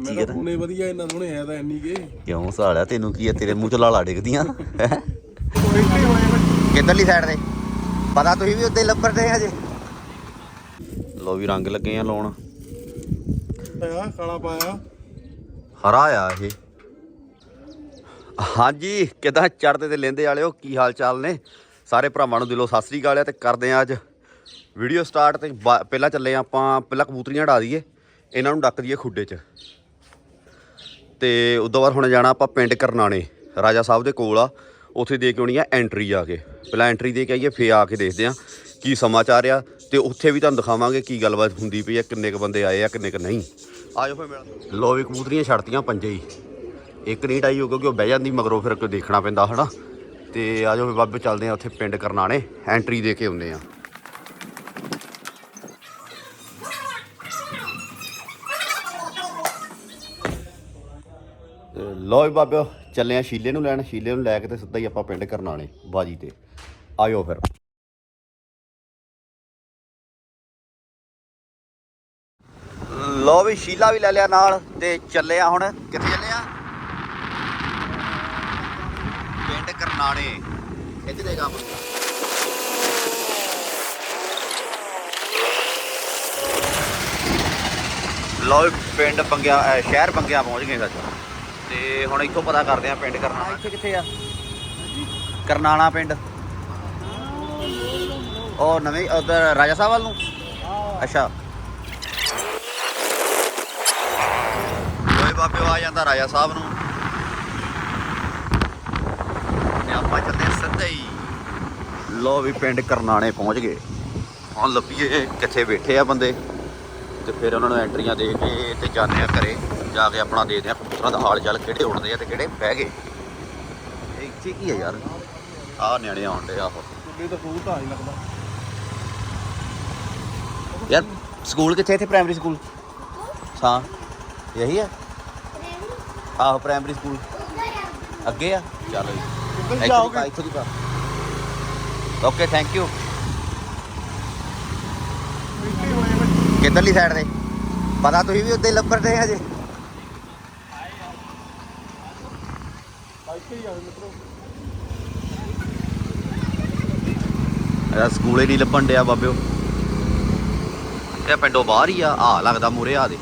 ਮੈਂ ਕਿਹਾ ਹੁਣੇ ਵਧੀਆ ਇਹਨਾਂ ਸੋਹਣੇ ਹੈ ਤਾਂ ਇੰਨੀ ਕੇ। ਕਿਉਂ ਸਾਲਿਆ ਤੈਨੂੰ ਕੀ ਆ ਤੇਰੇ ਮੂੰਹ ਚ ਲਾਲਾ ਡਿੱਗਦੀਆਂ? ਹੈਂ? ਕਿੱਧਰਲੀ ਸਾਈਡ ਤੇ? ਪਤਾ ਤੁਸੀਂ ਵੀ ਉੱਤੇ ਲੱਭਣ ਰਹੇ ਹਜੇ ਲੋ ਵੀ ਰੰਗ ਲੱਗੇ ਆ ਲਾਉਣ। ਪਾਇਆ ਕਾਲਾ ਪਾਇਆ। ਹਰਾ ਆ ਇਹ। ਹਾਂਜੀ ਕਿਦਾਂ ਚੜਦੇ ਤੇ ਲੈਂਦੇ ਵਾਲਿਓ ਕੀ ਹਾਲ ਚਾਲ ਨੇ? ਸਾਰੇ ਭਰਾਵਾਂ ਨੂੰ ਦਿਲੋਂ ਸਤਿ ਸ੍ਰੀ ਅਕਾਲ ਆ ਤੇ ਕਰਦੇ ਆ ਅੱਜ ਵੀਡੀਓ ਸਟਾਰਟ ਤੇ ਪਹਿਲਾਂ ਚੱਲੇ ਆਪਾਂ ਪਹਿਲਾਂ ਕਬੂਤਰੀਆਂ ਢਾ ਦਈਏ। ਇਹਨਾਂ ਨੂੰ ਡੱਕ ਦਈਏ ਖੁੱਡੇ 'ਚ। ਤੇ ਉਦੋਂ ਬਾਅਦ ਹੁਣ ਜਾਣਾ ਆਪਾਂ ਪਿੰਡ ਕਰਨਾਣੇ, ਰਾਜਾ ਸਾਹਿਬ ਦੇ ਕੋਲ ਆ। ਉੱਥੇ ਦੇ ਕੇ ਆਉਣੀ ਆ ਐਂਟਰੀ ਆ ਕੇ। ਪਹਿਲਾਂ ਐਂਟਰੀ ਦੇ ਕੇ ਆਈਏ, ਫੇਰ ਆ ਕੇ ਦੇਖਦੇ ਆ ਕੀ ਸਮਾਚਾਰ ਆ। ਤੇ ਉੱਥੇ ਵੀ ਤੁਹਾਨੂੰ ਦਿਖਾਵਾਂਗੇ ਕੀ ਗੱਲਬਾਤ ਹੁੰਦੀ ਪਈ ਆ, ਕਿੰਨੇ ਕ ਬੰਦੇ ਆਏ ਆ, ਕਿੰਨੇ ਕ ਨਹੀਂ। ਆਜੋ ਫੇਰ ਮੇਰਾ ਲੋ ਵੀ ਕਬੂਤਰੀਆਂ ਛੱਡਤੀਆਂ ਪੰਜੇ ਹੀ। ਇੱਕ ਨਹੀਂ ਟਾਈ ਹੋ ਕਿਉਂਕਿ ਉਹ ਬਹਿ ਜਾਂਦੀ, ਮਗਰੋਂ ਫਿਰ ਕੋਈ ਦੇਖਣਾ ਪੈਂਦਾ, ਹਨਾ। ਤੇ ਆਜੋ ਫੇਰ ਬਾਬੇ ਚੱਲਦੇ ਆ ਉੱਥੇ ਪਿੰਡ ਕਰਨਾਣੇ ਐਂਟਰੀ ਦੇ ਕੇ ਆਉਂਦੇ ਆ। ਲੋ ਵੀ ਬਾਬਿਓ, ਚੱਲੇ ਆ ਸ਼ੀਲੇ ਨੂੰ ਲੈਣ। ਸ਼ੀਲੇ ਨੂੰ ਲੈ ਕੇ ਤੇ ਸਿੱਧਾ ਹੀ ਆਪਾਂ ਪਿੰਡ ਕਰਨਾਣੇ ਬਾਜੀ ਤੇ। ਆਇਓ ਫਿਰ। ਲੋ ਵੀ, ਸ਼ੀਲਾ ਵੀ ਲੈ ਲਿਆ ਨਾਲ ਤੇ ਚੱਲੇ ਆ ਹੁਣ। ਕਿੱਥੇ ਚੱਲੇ ਆ ਪਿੰਡ ਕਰਨਾਣੇ ਇੱਥੇ ਦੇ ਕੰਮ ਲੋ ਵੀ, ਪਿੰਡ ਪੰਗਿਆ ਸ਼ਹਿਰ ਪੰਗਿਆ ਪਹੁੰਚ ਗਏ ਸੱਚ। ਤੇ ਹੁਣ ਇੱਥੋਂ ਪਤਾ ਕਰਦੇ ਆ ਪਿੰਡ ਕਰਨਾਣਾ ਇੱਥੇ ਕਿੱਥੇ ਆ? ਕਰਨਾਣਾ ਪਿੰਡ। ਉਹ ਨਵੇਂ ਉਧਰ ਰਾਜਾ ਸਾਹਿਬ ਵੱਲ ਨੂੰ? ਅੱਛਾ। ਓਏ ਬਾਬੇ ਆ ਜਾਂਦਾ ਰਾਜਾ ਸਾਹਿਬ ਨੂੰ। ਤੇ ਆਪਾਂ ਚੱਲਦੇ ਸਿੱਧੇ ਹੀ। ਲੋ ਵੀ ਪਿੰਡ ਕਰਨਾਣੇ ਪਹੁੰਚ ਗਏ। ਹੁਣ ਲੱਭੀਏ ਕਿੱਥੇ ਬੈਠੇ ਆ ਬੰਦੇ। ਤੇ ਫਿਰ ਉਹਨਾਂ ਨੂੰ ਐਂਟਰੀਆਂ ਦੇ ਕੇ ਤੇ ਜਾਂਦੇ ਆ ਘਰੇ। ਜਾ ਕੇ ਆਪਣਾ ਦੇਖਦੇ ਆ ਕਬੂਤਰਾਂ ਦਾ ਹਾਲ ਚਾਲ ਕਿਹੜੇ ਉੜਦੇ ਆ ਤੇ ਕਿਹੜੇ ਬਹਿ ਗਏ। ਇਹ ਇੱਥੇ ਕੀ ਆ ਯਾਰ? ਆ ਨਿਆਣੇ ਆਉਣ ਡੇ ਆਹੋ। ਕੁੱਲੇ ਤਾਂ ਫੂਲ ਤਾਂ ਨਹੀਂ ਲੱਗਦਾ। ਯਾਰ ਸਕੂਲ ਕਿੱਥੇ ਇੱਥੇ? Primary school? ਹਾਂ। ਇਹੀ ਹੈ ਆਹੋ ਪ੍ਰਾਇਮਰੀ ਸਕੂਲ। ਅੱਗੇ ਆ? ਚਲੋ ਜੀ। ਦੀ ਜਾਓਗੇ। ਇੱਥੋਂ ਦੀ ਪਾ। ਓਕੇ ਥੈਂਕ ਯੂ ਕਿੱਧਰਲੀ ਸਾਈਡ ਤੇ? ਪਤਾ ਤੁਸੀਂ ਵੀ ਉੱਤੇ ਲੱਭਣ ਰਹੇ ਹਜੇ ਇੱਥੇ ਹੀ ਆਵੇ ਮਿੱਤਰੋ ਇਹਦਾ ਸਕੂਲੇ ਨਹੀਂ ਲੱਭਣ ਡਿਆ ਬਾਬਿਓ? ਇਹ ਪਿੰਡੋਂ ਬਾਹਰ ਹੀ ਆ ਆ ਲੱਗਦਾ ਮੂਰੇ ਆ ਦੇ।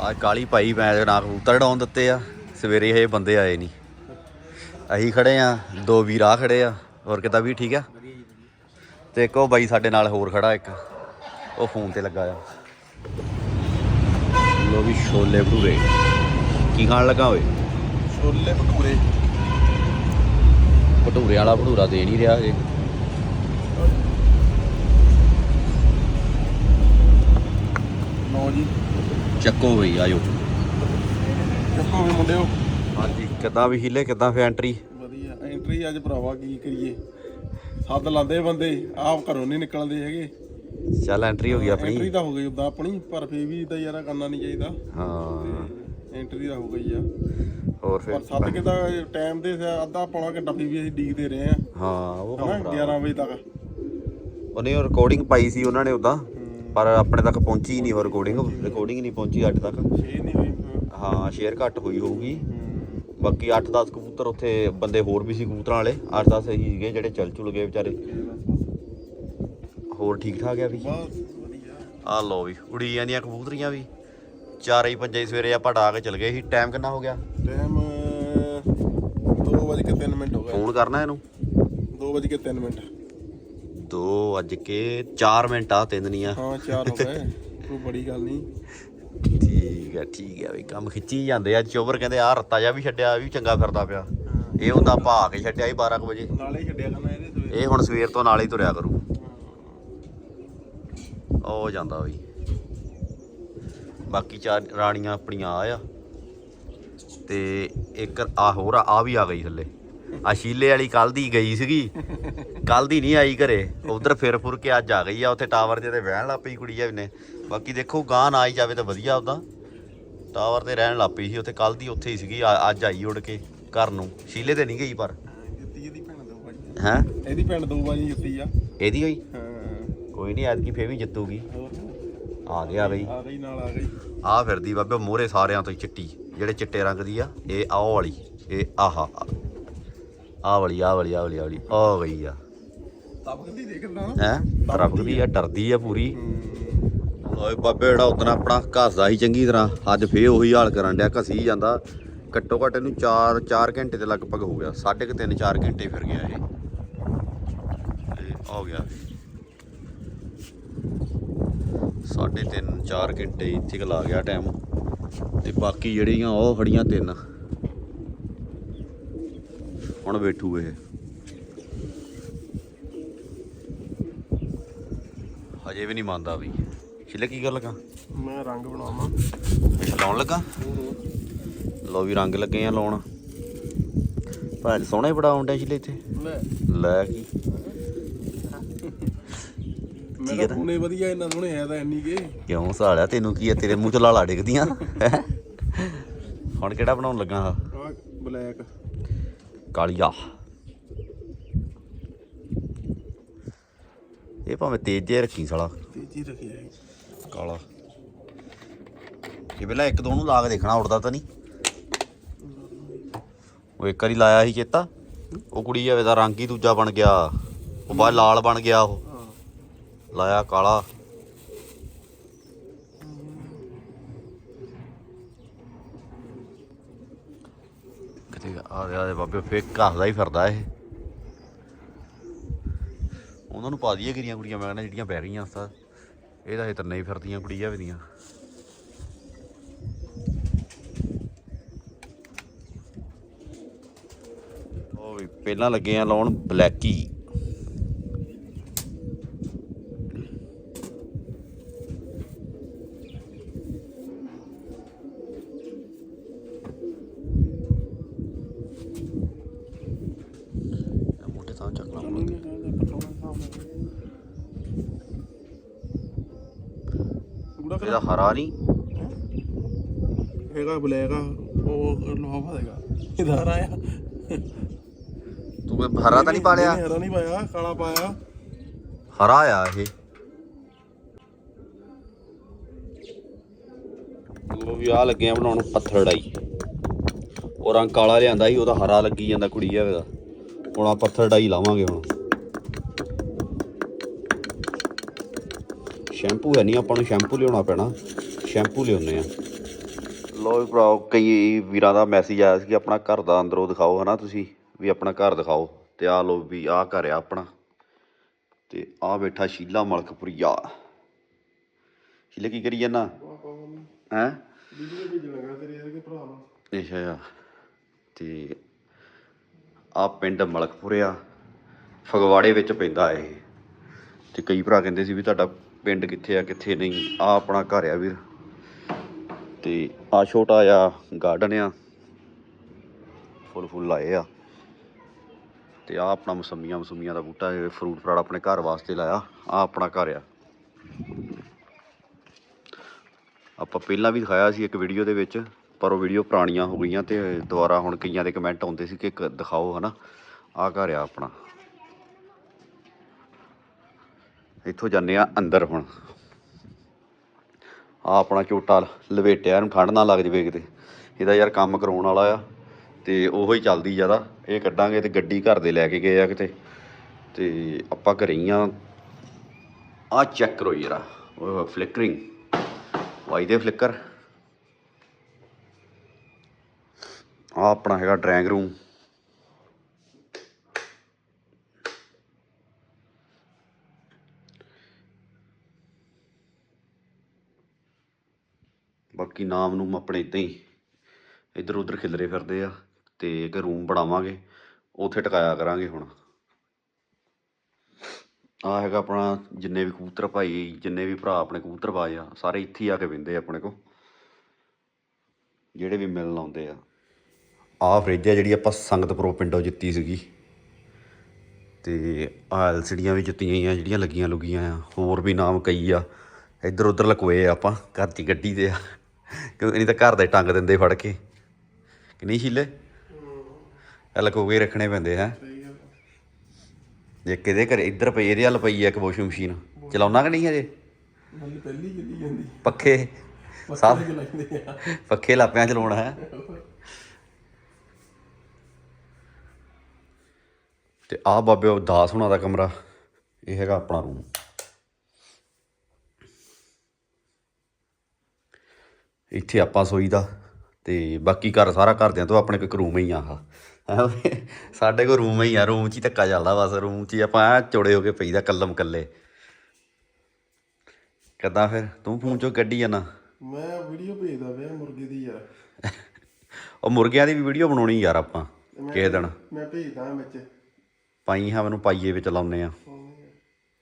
ਆ ਕਾਲੀ ਭਾਈ ਮੈਂ ਨਾ ਕਬੂਤਰ ਡਾਉਣ ਦਿੱਤੇ ਆ, ਸਵੇਰੇ ਇਹ ਬੰਦੇ ਆਏ ਨਹੀਂ ਅਸੀਂ ਖੜੇ ਆ, ਦੋ ਵੀਰ ਆ ਖੜੇ ਆ, ਹੋਰ ਕਿਤਾ ਵੀ ਠੀਕ ਆ? ਤੇ ਇੱਕ ਉਹ ਬਾਈ ਸਾਡੇ ਨਾਲ ਹੋਰ ਖੜਾ ਇੱਕ ਉਹ ਫੋਨ ਤੇ ਲੱਗਾ ਆ। ਲੋ ਵੀ ਛੋਲੇ ਭਟੂਰੇ। ਕੀ ਖਾਣ ਲੱਗਾ ਓਏ? ਛੋਲੇ ਭਟੂਰੇ। ਭਟੂਰੇ ਵਾਲਾ ਭਟੂਰਾ ਦੇ ਨਹੀਂ ਰਿਹਾ ਜੇ ਲਓ ਜੀ। ਚੱਕੋ ਬਈ ਆਜੋ ਚੱਕੋ ਵੀ ਮੁੰਡਿਓ। ਹਾਂਜੀ ਕਿੱਦਾਂ ਵੀ ਹੀਲੇ ਕਿੱਦਾਂ ਫੇ ਐਂਟਰੀ ਵਧੀਆ ਐਂਟਰੀ ਅੱਜ ਭਰਾਵਾ ਕੀ ਕਰੀਏ। ਸੱਦ ਲਾਂਦੇ ਬੰਦੇ ਆਪ ਘਰੋਂ ਨਹੀਂ ਨਿਕਲਦੇ ਹੈਗੇ। ਚੱਲ ਐਂਟਰੀ ਹੋ ਗਈ ਐਂਟਰੀ ਆਪਣੀ ਤਾਂ ਹੋ ਗਈ ਉਦਾਂ ਆਪਣੀ ਪਰ ਫੇਰ ਵੀ ਤਾਂ ਯਾਰਾ ਕਰਨਾ ਨਹੀਂ ਚਾਹੀਦਾ। ਹਾਂ। ਐਂਟਰੀ ਤਾਂ ਹੋ ਗਈ ਆ। ਹੋਰ ਪਰ ਫੇ ਸੱਦ ਕੇ ਤਾਂ ਟਾਈਮ ਦੇ ਅੱਧਾ ਪੌਣਾ ਘੰਟਾ ਵੀ ਵੀ ਅਸੀਂ ਡੀਕਦੇ ਰਹੇ ਆ। ਹਾਂ ਉਹ ਹਨਾ ਖਰਾਬ 11 ਵਜੇ ਤੱਕ। ਉਹਨੇ ਰਿਕਾਰਡਿੰਗ ਪਾਈ ਸੀ ਉਹਨਾਂ ਨੇ ਉਦਾਂ। ਪਰ ਆਪਣੇ ਤੱਕ ਪਹੁੰਚੀ ਨਹੀਂ ਉਹ ਰਿਕਾਰਡਿੰਗ ਰਿਕਾਰਡਿੰਗ ਨਹੀਂ ਪਹੁੰਚੀ ਅੱਜ ਤੱਕ। ਛੇ ਨਹੀਂ ਹੋਈ। ਹੂੰ। ਸ਼ੇਅਰ ਘੱਟ ਹੋਈ ਹੋਊਗੀ। ਬਾਕੀ 8-10 ਕਬੂਤਰ ਉੱਥੇ ਬੰਦੇ ਹੋਰ ਵੀ ਸੀ ਕਬੂਤਰਾਂ ਵਾਲੇ 8-10 ਹੀ ਸੀਗੇ ਜਿਹੜੇ ਚੱਲ ਚੁਲ ਗਏ ਵਿਚਾਰੇ। ਹੋਰ ਠੀਕ ਠਾਕ ਆ ਵੀ? ਆ ਲੋ ਵੀ ਉੜੀ ਜਾਂਦੀਆਂ ਕਬੂਤਰੀਆਂ ਵੀ। ਚਾਰੇ ਹੀ ਪੰਜੇ ਸਵੇਰੇ ਆਪਾਂ ਕੇ ਚਲ ਗਏ ਸੀ। ਟਾਈਮ ਕਿੰਨਾ ਹੋ ਗਿਆ? ਟਾਈਮ 2:03 ਮਿੰਟ ਹੋ ਗਏ। ਫੋਨ ਕਰਨਾ ਇਹਨੂੰ? 2:03 ਮਿੰਟ। 2 ਅੱਜ ਕੇ 4 ਮਿੰਟ ਆ ਤਿੰਨ ਨਹੀਂ ਆ ਹਾਂ 4 ਹੋ ਗਏ। ਕੋਈ ਬੜੀ ਗੱਲ ਨਹੀਂ। ਠੀਕ। ਹੈ ਠੀਕ ਹੈ ਵੀ ਕੰਮ ਖਿੱਚੀ ਜਾਂਦੇ ਆ ਚੋਬਰ ਕਹਿੰਦੇ ਆ ਰੱਤਾ ਜਾ ਵੀ ਛੱਡਿਆ ਇਹ ਵੀ ਚੰਗਾ ਫਿਰਦਾ ਪਿਆ। ਇਹ ਹੁੰਦਾ ਭਾ ਕੇ ਛੱਡਿਆ ਸੀ 12 ਕੁ ਵਜੇ। ਨਾਲੇ ਛੱਡਿਆ ਕਰਨਾ ਇਹਦੇ ਸਵੇਰੇ। ਇਹ ਹੁਣ ਸਵੇਰ ਤੋਂ ਨਾਲ ਹੀ ਤੁਰਿਆ ਕਰੂ। ਉਹ ਜਾਂਦਾ ਵੀ ਬਾਕੀ ਚਾਰ ਰਾਣੀਆਂ ਆਪਣੀਆਂ ਆ ਆ। ਤੇ ਇੱਕ ਆ ਹੋਰ ਆ ਵੀ ਆ ਗਈ ਥੱਲੇ। ਆ ਸ਼ੀਲੇ ਵਾਲੀ ਕੱਲ ਦੀ ਗਈ ਸੀਗੀ। ਕੱਲ ਦੀ ਨਹੀਂ ਆਈ ਘਰੇ। ਉਧਰ ਫਿਰ ਫੁਰ ਕੇ ਅੱਜ ਆ ਗਈ ਆ ਉੱਥੇ ਟਾਵਰ ਜਿਹਦੇ ਬਹਿਣ ਲੱਗ ਪਈ ਕੁੜੀ ਆ ਨੇ ਬਾਕੀ ਦੇਖੋ ਗਾਂ ਨਾ ਆਈ ਜਾਵੇ ਤਾਂ ਵਧੀਆ ਉਦਾਂ ਟਾਵਰ ਤੇ ਰਹਿਣ ਲੱਗ ਪਈ ਸੀ ਉੱਥੇ ਕੱਲ ਦੀ ਉੱਥੇ ਹੀ ਸੀਗੀ ਆ- ਅੱਜ ਆਈ ਉੜ ਕੇ ਘਰ ਨੂੰ। ਸ਼ੀਲੇ ਤੇ ਨਹੀਂ ਗਈ ਪਰ? ਜਿੱਤੀ ਇਹਦੀ ਭੈਣ ਦਾ ਹੈ? ਇਹਦੀ ਪਿੰਡ ਦੋ ਵਾਰੀ ਜਿੱਤੀ ਆ। ਇਹਦੀ ਹੋਈ? ਹਾਂ। ਕੋਈ ਨਹੀਂ ਐਤਕੀ ਫੇਰ ਵੀ ਜਿੱਤੂਗੀ। ਹੋਰ? ਆ ਗਿਆ ਬਈ। ਆ ਗਈ ਨਾਲ ਆ ਗਈ। ਆ ਫਿਰਦੀ ਬਾਬੇ ਮੋਹਰੇ ਸਾਰਿਆਂ ਤੋਂ ਹੀ ਚਿੱਟੀ ਜਿਹੜੇ ਚਿੱਟੇ ਰੰਗ ਦੀ ਆ ਇਹ ਆਹ ਵਾਲੀ ਇਹ ਆਹਾ ਆਹ ਵਾਲੀ ਆਹ ਵਾਲੀ ਆਹ ਵਾਲੀ ਆਹ ਵਾਲੀ ਆ ਗਈ ਆ। ਤਬ ਕਦੀ ਦੇਖਦਾ ਨਾ। ਹੈ? ਰੱਬਦੀ ਆ ਡਰਦੀ ਆ ਪੂਰੀ। ਓਏ ਬਾਬੇ, ਜਿਹੜਾ ਉਤਨਾ ਆਪਣਾ ਘਸਦਾ ਸੀ ਚੰਗੀ ਤਰ੍ਹਾਂ, ਅੱਜ ਫੇਰ ਉਹੀ ਹਾਲ ਕਰਨ ਡਿਆ, ਘਸੀ ਜਾਂਦਾ। ਘੱਟੋ ਘੱਟ ਇਹਨੂੰ 4 4 ਘੰਟੇ ਦੇ ਲਗਭਗ ਹੋ ਗਿਆ, ਸਾਢੇ ਕੁ 3 4 ਘੰਟੇ ਫਿਰ ਗਿਆ ਇਹ। ਇਹ ਹੋ ਗਿਆ ਸਾਢੇ 3 4 ਘੰਟੇ ਇੱਥੇ ਕੁ ਲਾ ਗਿਆ ਟਾਈਮ ਤੇ ਬਾਕੀ ਜਿਹੜੀਆਂ ਉਹ ਖੜੀਆਂ ਤਿੰਨ। ਹੁਣ ਬੈਠੂ ਇਹ। ਹਜੇ ਵੀ ਨਹੀਂ ਮੰਨਦਾ ਵੀ। ਛਿਲੇ ਕੀ ਗੱਲ ਲਗਾ? ਮੈਂ ਰੰਗ ਬਣਾਵਾਂ। ਲਾਉਣ ਲੱਗਾ? ਲੋ ਵੀ ਰੰਗ ਲੱਗੇ ਆ ਲਾਉਣ। ਭਾਜ ਸੋਹਣਾ ਹੀ ਬੜਾ ਆਉਂਦਾ ਛਿਲੇ ਇੱਥੇ। ਲੈ। ਲੈ ਕੀ? ਮੈਂ ਹੈ ਤਾਂ ਪੂਨੇ ਵਧੀਆ ਇਹਨਾਂ ਸੋਹਣੇ ਹੈ ਤਾਂ ਇੰਨੀ ਕੇ। ਕਿਉਂ ਸਾਲਿਆ ਤੈਨੂੰ ਕੀ ਆ? ਤੇਰੇ ਮੂੰਹ ਚ ਲਾਲਾ ਡਿੱਗਦੀਆਂ? ਹੁਣ ਕਿਹੜਾ ਬਣਾਉਣ ਲੱਗਾ? ਆ ਬਲੈਕ। ਕਾਲੀਆ। ਇਹ ਭਾਵੇਂ ਤੇਜ਼ ਰੱਖੀ ਸਾਲਾ। ਤੇਜੀ ਰੱਖਿਆ ਹੈ। ਕਾਲਾ। ਇਹ ਪਹਿਲਾਂ ਇੱਕ ਦੋ ਨੂੰ ਲਾ ਕੇ ਦੇਖਣਾ, ਉੜਦਾ ਤਾਂ ਨਹੀਂ। ਉਹ ਇੱਕ ਵਾਰੀ ਲਾਇਆ ਸੀ ਚੇਤਾ। ਉਹ ਕੁੜੀ ਆਵੇ ਦਾ ਰੰਗ ਹੀ ਦੂਜਾ ਬਣ ਗਿਆ। ਉਹ ਬਾਅਦ ਲਾਲ ਬਣ ਗਿਆ ਉਹ। ਲਾਇਆ ਕਾਲਾ। ਕਿਤੇ ਆ ਰਿਹਾ ਦੇ ਬਾਬੇ ਫੇਕ ਘਸਦਾ ਹੀ ਫਿਰਦਾ ਇਹ। ਉਹਨਾਂ ਨੂੰ ਪਾ ਦਈਏ ਕਿਰੀਆਂ ਕੁੜੀਆਂ ਮੈਂ ਕਹਿੰਦਾ ਜਿਹੜੀਆਂ ਬਹਿ ਰਹੀਆਂ ਸਾ ਇਹ ਤਾਂ ਇਹ ਤਾਂ ਨਹੀਂ ਫਿਰਦੀਆਂ, ਕੁੜੀਆਂ ਵੀ ਦੀਆਂ। ਉਹ ਵੀ ਪਹਿਲਾਂ ਲੱਗੇ ਆ ਲਾਉਣ ਬਲੈਕੀ ਇਹ ਮੋਟੇ ਤਾਂ ਚੱਕ ਲਾ ਗੂੜਾ ਇਹਦਾ ਹਰਾ ਨਹੀਂ। ਹੈਗਾ ਬਲੈਕ ਆ ਉਹ ਲੋਹਾ ਦੇਗਾ ਇਹਦਾ ਹਰਾ ਆ। ਤੂੰ ਇਹ ਹਰਾ ਤਾਂ ਨਹੀਂ ਪਾ ਲਿਆ ਹਰਾ ਨਹੀਂ ਪਾਇਆ ਕਾਲਾ ਪਾਇਆ। ਹਰਾ ਆ ਇਹ। ਉਹ ਵੀ ਆ ਲੱਗੇ ਆ ਬਣਾਉਣ ਪੱਥਰ ਡਾਈ। ਉਹ ਰੰਗ ਕਾਲਾ ਲਿਆਂਦਾ ਸੀ ਉਹਦਾ ਹਰਾ ਲੱਗੀ ਜਾਂਦਾ ਕੁੜੀ ਆਵੇ ਦਾ ਹੁਣ ਆ ਪੱਥਰ ਡਾਈ ਲਾਵਾਂਗੇ ਹੁਣ। ਸ਼ੈਂਪੂ ਹੈ ਨਹੀਂ, ਆਪਾਂ ਨੂੰ ਸ਼ੈਂਪੂ ਲਿਆਉਣਾ ਪੈਣਾ। ਸ਼ੈਂਪੂ ਲਿਆਉਨੇ ਆ ਲੋ ਵੀ ਭਰਾਓ, ਕਈ ਵੀਰਾਂ ਦਾ ਮੈਸੇਜ ਆਇਆ ਸੀ ਕਿ ਆਪਣਾ ਘਰ ਦਾ ਅੰਦਰੋਂ ਦਿਖਾਓ, ਹਨਾ ਤੁਸੀਂ? ਵੀ ਆਪਣਾ ਘਰ ਦਿਖਾਓ। ਤੇ ਆ ਲੋ ਵੀ ਆ ਘਰ ਆ ਆਪਣਾ। ਤੇ ਆ ਬੈਠਾ ਸ਼ੀਲਾ ਮਲਕਪੁਰੀਆ। ਸ਼ੀਲਾ, ਕੀ ਕਰੀ ਜਾਂਦਾ ਹੈ? ਵੀਡੀਓ ਭੇਜਣ ਲੱਗਾ ਤੇਰੇ ਇਹਦੇ ਭਰਾ ਨੂੰ ਅੱਛਾ। ਤੇ ਆ ਪਿੰਡ ਮਲਕਪੁਰਿਆ, ਫਗਵਾੜੇ ਵਿੱਚ ਪੈਂਦਾ ਇਹ। ਤੇ ਕਈ ਭਰਾ ਕਹਿੰਦੇ ਸੀ ਵੀ ਤੁਹਾਡਾ ਪਿੰਡ ਕਿੱਥੇ ਆ, ਕਿੱਥੇ ਨਹੀਂ, ਆ ਆਪਣਾ ਘਰ ਆ ਵੀਰ। ਤੇ ਆ ਛੋਟਾ ਆ ਗਾਰਡਨ ਆ, ਫੁੱਲ ਫੁੱਲ ਲਾਏ ਆ। ਤੇ ਆ ਆਪਣਾ ਮਸੰਮੀਆਂ ਮਸੰਮੀਆਂ ਦਾ ਬੂਟਾ, ਇਹ ਫਰੂਟ ਫਰਾਟ ਆਪਣੇ ਘਰ ਵਾਸਤੇ ਲਾਇਆ, ਆ ਆਪਣਾ ਘਰ ਆ। ਆਪਾਂ ਪਹਿਲਾਂ ਵੀ ਦਿਖਾਇਆ ਸੀ ਇੱਕ ਵੀਡੀਓ ਦੇ ਵਿੱਚ, ਪਰ ਉਹ ਵੀਡੀਓ ਪੁਰਾਣੀਆਂ ਹੋ ਗਈਆਂ ਤੇ ਦੁਬਾਰਾ ਹੁਣ ਕਈਆਂ ਦੇ ਕਮੈਂਟ ਆਉਂਦੇ ਸੀ ਕਿ ਇੱਕ ਦਿਖਾਓ ਹਨਾ। ਆਹ ਘਰ ਆ ਆਪਣਾ। ਇੱਥੋਂ ਜਾਂਦੇ ਆ ਅੰਦਰ ਹੁਣ। ਆ ਆਪਣਾ ਝੋਟਾ ਲਵੇਟਿਆ, ਇਹਨੂੰ ਠੰਡ ਨਾ ਲੱਗ ਜਵੇ ਕਿਤੇ। ਇਹਦਾ ਯਾਰ ਕੰਮ ਕਰਾਉਣ ਵਾਲਾ ਆ ਤੇ ਉਹੋ ਹੀ ਚੱਲਦੀ ਜ਼ਿਆਦਾ। ਇਹ ਕੱਢਾਂਗੇ ਤੇ ਗੱਡੀ ਘਰ ਦੇ ਲੈ ਕੇ ਗਏ ਆ ਕਿਤੇ। ਤੇ ਆਪਾਂ ਘਰੇ ਹੀ ਆ। ਆ ਚੈੱਕ ਕਰੋ ਯਾਰ ਉਹ ਫਲਿਕਰਿੰਗ ਵਾਈ ਦੇ ਫਲਿੱਕਰ ਆ ਆਪਣਾ ਹੈਗਾ ਡਰਾਇੰਗ ਰੂਮ ਬਾਕੀ ਨਾਮ ਨੂੰ ਆਪਣੇ ਇਦਾਂ ਹੀ ਇੱਧਰ ਉੱਧਰ ਖਿਲਰੇ ਫਿਰਦੇ ਆ ਤੇ ਇੱਕ ਰੂਮ ਬਣਾਵਾਂਗੇ, ਉੱਥੇ ਟਿਕਾਇਆ ਕਰਾਂਗੇ ਹੁਣ। ਆ ਹੈਗਾ ਆਪਣਾ ਜਿੰਨੇ ਵੀ ਕਬੂਤਰ ਭਾਈ, ਜਿੰਨੇ ਵੀ ਭਰਾ ਆਪਣੇ ਕਬੂਤਰ ਬਾਜ ਆ, ਸਾਰੇ ਇੱਥੇ ਹੀ ਆ ਕੇ ਬਿੰਦੇ ਆਪਣੇ ਕੋ ਜਿਹੜੇ ਵੀ ਮਿਲਣ ਆਉਂਦੇ ਆ। ਆਹ ਫਰਿੱਜ ਆ ਜਿਹੜੀ ਆਪਾਂ ਸੰਗਤਪੁਰੋਂ ਪਿੰਡੋਂ ਜਿੱਤੀ ਸੀਗੀ। ਤੇ ਆ ਐਲਸੀਡੀਆਂ ਵੀ ਜਿੱਤੀਆਂ ਆ, ਜਿਹੜੀਆਂ ਲੱਗੀਆਂ ਲੁਗੀਆਂ ਆ, ਹੋਰ ਵੀ ਨਾਮ ਕਈ ਆ। ਇੱਧਰ ਉੱਧਰ ਲਕੋਏ ਆਪਾਂ, ਘਰ ਦੀ ਗੱਡੀ ਦੇ ਆ। ਕਿਉਂ ਨਹੀਂ ਤਾਂ ਘਰ ਦੇ ਟੰਗ ਦਿੰਦੇ ਫੜ ਕੇ। ਕਿ ਨਹੀਂ ਸ਼ੀਲੇ ਲਕੋ ਕੇ ਹੀ ਰੱਖਣੇ ਪੈਂਦੇ ਹੈ। ਜੇ ਕਿਤੇ ਘਰੇ ਇੱਧਰ ਪਈ ਇਹਦੇ ਵੱਲ ਪਈ ਆ ਇੱਕ ਵਾਸ਼ਿੰਗ ਮਸ਼ੀਨ ਚਲਾਉਣਾ ਕਿ ਨਹੀਂ ਹਜੇ? ਨਾਲੇ ਪਹਿਲੀ ਚੱਲੀ ਜਾਂਦੀ। ਪੱਖੇ। ਸਭ ਪੱਖੇ ਲਾਪਿਆਂ ਚਲਾਉਣਾ ਹੈ। ਤੇ ਆ ਬਾਬੇ ਉਹ ਦਾਸ ਹੁਣਾਂ ਦਾ ਕਮਰਾ ਇਹ ਹੈਗਾ ਆਪਣਾ ਰੂਮ ਇੱਥੇ ਆਪਾਂ ਸੋਈਦਾ ਤੇ ਬਾਕੀ ਘਰ ਸਾਰਾ ਘਰਦਿਆਂ ਤੋਂ ਆਪਣੇ ਕੋਈ ਰੂਮ ਹੀ ਆ ਆਹ? ਸਾਡੇ ਕੋਲ ਰੂਮ ਹੀ ਆ ਰੂਮ 'ਚ ਹੀ ਧੱਕਾ ਚੱਲਦਾ ਬਸ ਰੂਮ 'ਚ ਹੀ ਆਪਾਂ ਐਂ ਚੌੜੇ ਹੋ ਕੇ ਪਈਦਾ ਕੱਲਮ ਕੱਲੇ। ਕਿੱਦਾਂ ਫਿਰ? ਤੂੰ ਫੋਨ ਚੋਂ ਕੱਢੀ ਜਾਣਾ ਮੈਂ ਵੀਡੀਓ ਭੇਜਦਾ ਪਿਆ ਮੁਰਗੇ ਦੀ ਯਾਰ। ਉਹ ਮੁਰਗਿਆਂ ਦੀ ਵੀ ਵੀਡੀਓ ਬਣਾਉਣੀ ਯਾਰ ਆਪਾਂ ਕਿਸੇ ਦਿਨ। ਮੈਂ ਭੇਜਦਾ ਵਿੱਚ। ਪਾਈ ਹਾਂ ਮੈਨੂੰ ਪਾਈਏ ਵਿੱਚ ਲਾਉਨੇ ਆ।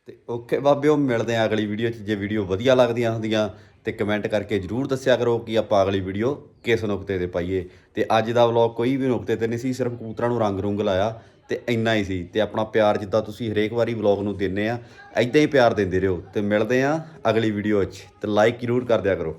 ਤੇ ਓਕੇ ਬਾਬਿਓ, ਮਿਲਦੇ ਆ ਅਗਲੀ ਵੀਡੀਓ 'ਚ, ਜੇ ਵੀਡੀਓ ਵਧੀਆ ਲੱਗਦੀਆਂ ਹੁੰਦੀਆਂ ਤੇ ਕਮੈਂਟ ਕਰਕੇ ਜਰੂਰ ਦੱਸਿਆ ਕਰੋ ਕਿ ਆਪਾਂ ਅਗਲੀ ਵੀਡੀਓ ਕਿਸ ਨੁਕਤੇ ਤੇ ਪਾਈਏ। ਤੇ ਅੱਜ ਦਾ ਵਲੌਗ ਕੋਈ ਵੀ ਨੁਕਤੇ ਤੇ ਨਹੀਂ ਸੀ, ਸਿਰਫ ਕਬੂਤਰਾਂ ਨੂੰ ਰੰਗ ਰੁੰਗ ਲਾਇਆ ਤੇ ਇੰਨਾ ਹੀ ਸੀ। ਤੇ ਆਪਣਾ ਪਿਆਰ ਜਿੱਦਾਂ ਤੁਸੀਂ ਹਰੇਕ ਵਾਰੀ ਵਲੌਗ ਨੂੰ ਦਿੰਦੇ ਆ ਐਦਾਂ ਹੀ ਪਿਆਰ ਦਿੰਦੇ ਰਹੋ। ਤੇ ਮਿਲਦੇ ਆ ਅਗਲੀ ਵੀਡੀਓ 'ਚ, ਤੇ ਲਾਈਕ ਜਰੂਰ ਕਰ ਦਿਆ ਕਰੋ।